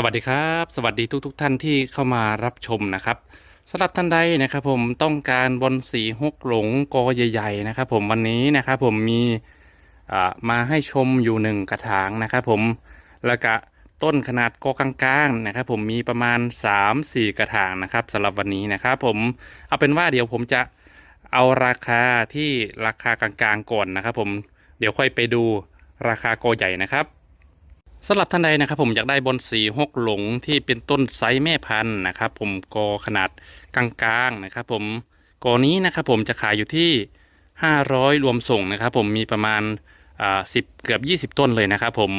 สวัสดีครับ สวัสดีทุกทท่านที่เข้ามารับชมนะครับสำหรับท่านใดนะครับ ผมต้องการบอลสีฮกหลงกอใหญ่ ๆ นะครับ ผมวันนี้นะครับ ผมมีมาให้ชมอยู่หนึ่งกระถางนะครับ ผมแล้วก็ต้นขนาดกอกลางๆนะครับ ผมมีประมาณ 3-4 กระถางนะครับสำหรับวันนี้นะครับ ผมเอาเป็นว่าเดี๋ยวผมจะเอาราคาที่ราคากลางๆก่อนนะครับ ผมเดี๋ยวค่อยไปดูราคากอใหญ่นะครับ สำหรับท่านใดนะครับผมอยากได้บอนสีฮกหลงที่เป็นต้นไซส์แม่พันธุ์นะครับผมกอขนาดกลางๆนะครับผมกอนี้นะครับผมจะขายอยู่ที่ 500 รวมส่งนะครับผมมีประมาณสิบเกือบ 20 ต้นเลยนะครับผม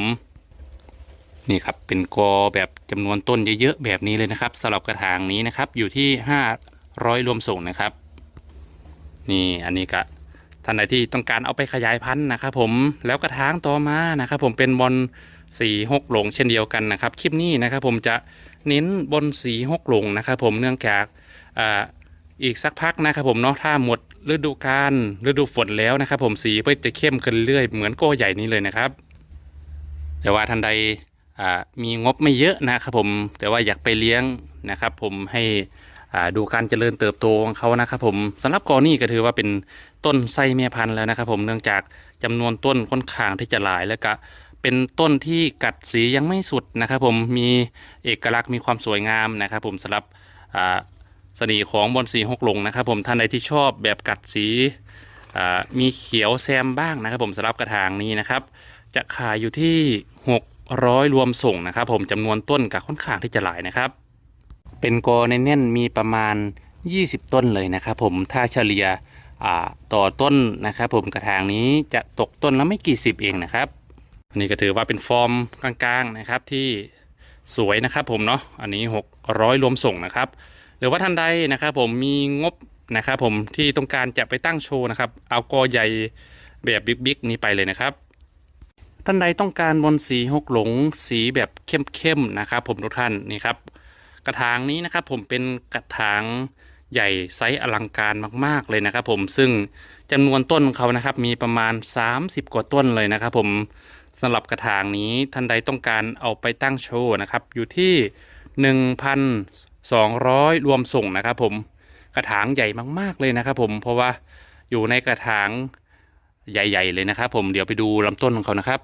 นี่ครับเป็นกอแบบจำนวนต้นเยอะๆแบบนี้เลยนะครับสำหรับกระถางนี้นะครับอยู่ที่ 500 รวมส่งนะครับนี่อันนี้ก็ท่านใดที่ต้องการเอาไปขยายพันธุ์นะครับผมแล้วกระถางต่อมานะครับผมเป็นบอล สีหกหลงเช่นเดียวกันนะครับ คลิปนี้นะครับผมจะเน้นบนสีหกหลงนะครับผมเนื่องจากอ่าอีกสักพักนะครับผมเนาะถ้าหมดฤดูกาลฤดูฝนแล้วนะครับผมสีก็จะเข้มขึ้นเรื่อยเหมือนโก้ใหญ่นี้เลยนะครับ แต่ว่าท่านใดมีงบไม่เยอะนะครับผมแต่ว่าอยากไปเลี้ยงนะครับ ผมให้ดูการเจริญเติบโตของเขานะครับผมสำหรับกอนี่ก็ถือว่าเป็นต้นไส้แม่พันธุ์แล้วนะครับ ผมเนื่องจากจำนวนต้นค่อนข้างที่จะหลายแล้วก็ เป็นต้นที่กัดสียังไม่สุดนะครับผมมีเอกลักษณ์มีความสวยงามนะครับผมสำหรับเสน่ห์ของบอนสีหกหลงนะครับผมท่านใดที่ชอบแบบกัดสีมีเขียวแซมบ้างนะครับ ผมสำหรับกระถางนี้นะครับ จะขายอยู่ที่ 600 รวมส่งนะครับ ผมจำนวนต้นกับค่อนข้างที่จะหลายนะครับ เป็นกอในแน่นๆมีประมาณ 20 ต้นเลยนะครับ ผมถ้าเฉลี่ยอ่าต่อต้นนะครับ ผมกระถางนี้จะตกต้นละไม่กี่สิบเองนะครับ อันนี้ก็ถือว่าเป็นฟอร์มกลางๆนะครับที่สวยนะครับผมเนาะอันนี้ 600 รวมส่งนะครับ หรือว่าท่านใดนะครับผมมีงบนะครับผมที่ต้องการจะไปตั้งโชว์นะครับ เอากอใหญ่แบบบิ๊กๆนี้ไปเลยนะครับ ท่านใดต้องการบนสีหกหลงสีแบบเข้มๆนะครับผมทุกท่านนี่ครับกระถางนี้นะครับผมเป็นกระถางใหญ่ไซส์อลังการมากๆเลยนะครับ ผมซึ่งจำนวนต้นเขานะครับมีประมาณ 30 กว่าต้นเลยนะครับ ผม สำหรับกระถางนี้ท่านใดต้องการเอาไปตั้งโชว์นะครับ อยู่ที่ 1,200 รวมส่งนะครับผมกระถางใหญ่มากๆเลยนะครับผมเพราะว่าอยู่ในกระถางใหญ่ ๆ เลยนะครับ ผมเดี๋ยวไปดูลำต้นของเขานะครับ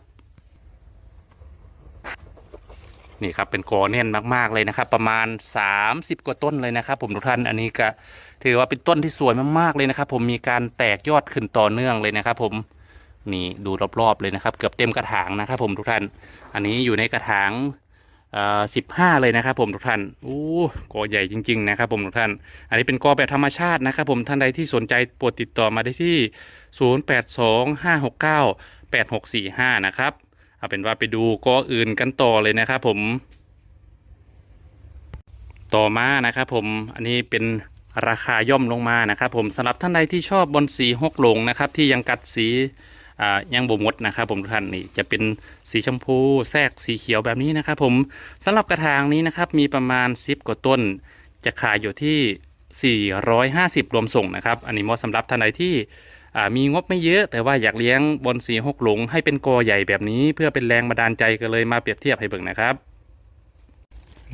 นี่ครับเป็นกอแน่นมากๆเลยนะครับ ประมาณ 30 กว่าต้นเลยนะครับ ผมทุกท่านอันนี้ก็ถือว่าเป็นต้นที่สวยมากๆเลยนะครับ ผมมีการแตกยอดขึ้นต่อเนื่องเลยนะครับ ผม นี่ดูรอบๆเลยนะครับ เกือบเต็มกระถางนะครับ ผมทุกท่าน อันนี้อยู่ในกระถางสิบห้าเลยนะครับ ผมทุกท่านอู้กอใหญ่จริง ๆ นะครับ ผมทุกท่าน อันนี้เป็นกอแบบธรรมชาตินะครับ ผมท่านใดที่สนใจโปรดติดต่อมาได้ที่ 0 8 2 5 6 9 8 6 4 5 นะครับเอาเป็นว่าไปดูกออื่นกันต่อเลยนะครับ ผม ต่อมานะครับผมอันนี้เป็นราคาย่อมลงมานะครับ ผมสำหรับท่านใดที่ชอบบอลสีหกหลงนะครับ ที่ยังกัดสี ยังบ่มดนะครับผมทุกท่านนี่จะเป็นสีชมพูแทรกสีเขียวแบบนี้นะครับผมสำหรับกระถางนี้นะครับมีประมาณ10กว่าต้น จะขายอยู่ที่ 450 รวมส่งนะครับอันนี้เหมาะสำหรับท่านใดที่มีงบไม่เยอะ แต่ว่าอยากเลี้ยงบอลสีหกหลง ให้เป็นกอใหญ่แบบนี้ เพื่อเป็นแรงบันดาลใจก็เลยมาเปรียบเทียบให้เบิ่งนะครับ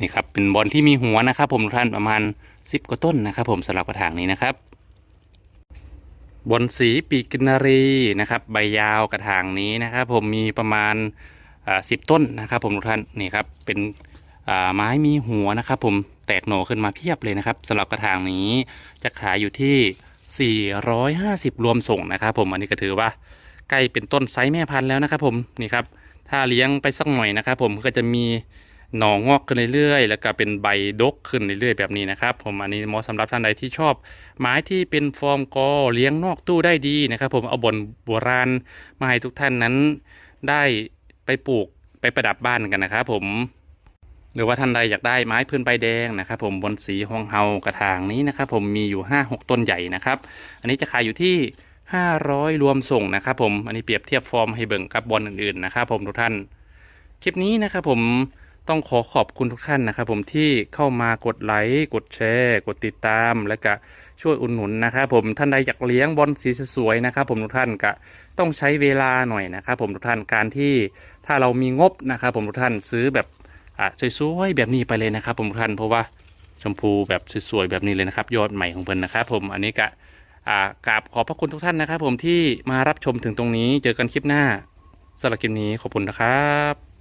นี่ครับเป็นบอลที่มีหัวนะครับ ผมทุกท่านประมาณ 10 กว่าต้นนะครับ ผมสำหรับกระถางนี้นะครับ บอลสีปีกินารีนะครับ ใบยาวกระถางนี้นะครับ ผมมีประมาณสิบต้นนะครับ ผมทุกท่านนี่ครับเป็นไม้มีหัวนะครับ ผมแตกโหน่ขึ้นมาเพียบเลยนะครับสำหรับกระถางนี้จะขายอยู่ที่ 450 รวมส่งนะครับผมอันนี้ก็ถือว่าใกล้เป็นต้นไซส์แม่พันธุ์แล้วนะครับ ผมนี่ครับถ้าเลี้ยงไปสักหน่อยนะครับ ผมก็จะมี หน่องอกขึ้นเรื่อยๆ แล้วก็เป็นใบดกขึ้นเรื่อยๆ แบบนี้นะครับผมอันนี้เหมาะสำหรับท่านใดที่ชอบ ไม้ที่เป็นฟอร์มกอเลี้ยงนอกตู้ได้ดีนะครับ ผมเอาบนโบราณมาให้ทุกท่านนั้น ได้ไปปลูกไปประดับบ้านกันนะครับผมหรือว่าท่านใดอยากได้ไม้พื้นใบแดงนะครับ ผมบนสีฮองเฮากระถางนี้นะครับ ผมมีอยู่ 5-6 ต้นใหญ่นะครับ อันนี้จะขายอยู่ที่ 500 รวมส่งนะครับ ผมอันนี้เปรียบเทียบฟอร์มให้เบิ่งกับบอลอื่นๆนะครับ ผมทุกท่านคลิปนี้นะครับผม ต้องขอขอบคุณทุกท่านนะครับผมที่เข้ามากดไลค์กดแชร์ กดติดตามและก็ช่วยอุดหนุนนะครับผมท่านใดอยากเลี้ยงบอลสีสวยๆนะครับผมทุกท่านก็ต้องใช้เวลาหน่อยนะครับผมทุกท่านการที่ถ้าเรามีงบนะครับผมทุกท่านซื้อแบบอ่าสวยๆแบบนี้ไปเลยนะครับผมทุกท่านเพราะว่าชมพูแบบสวยๆแบบนี้เลยนะครับ ยอดใหม่ของเพิ่นนะครับผมอันนี้กะอ่ากราบขอบพระคุณทุกท่านนะครับ ผมที่มารับชมถึงตรงนี้เจอกันคลิปหน้าสำหรับคลิปนี้ขอบคุณนะครับ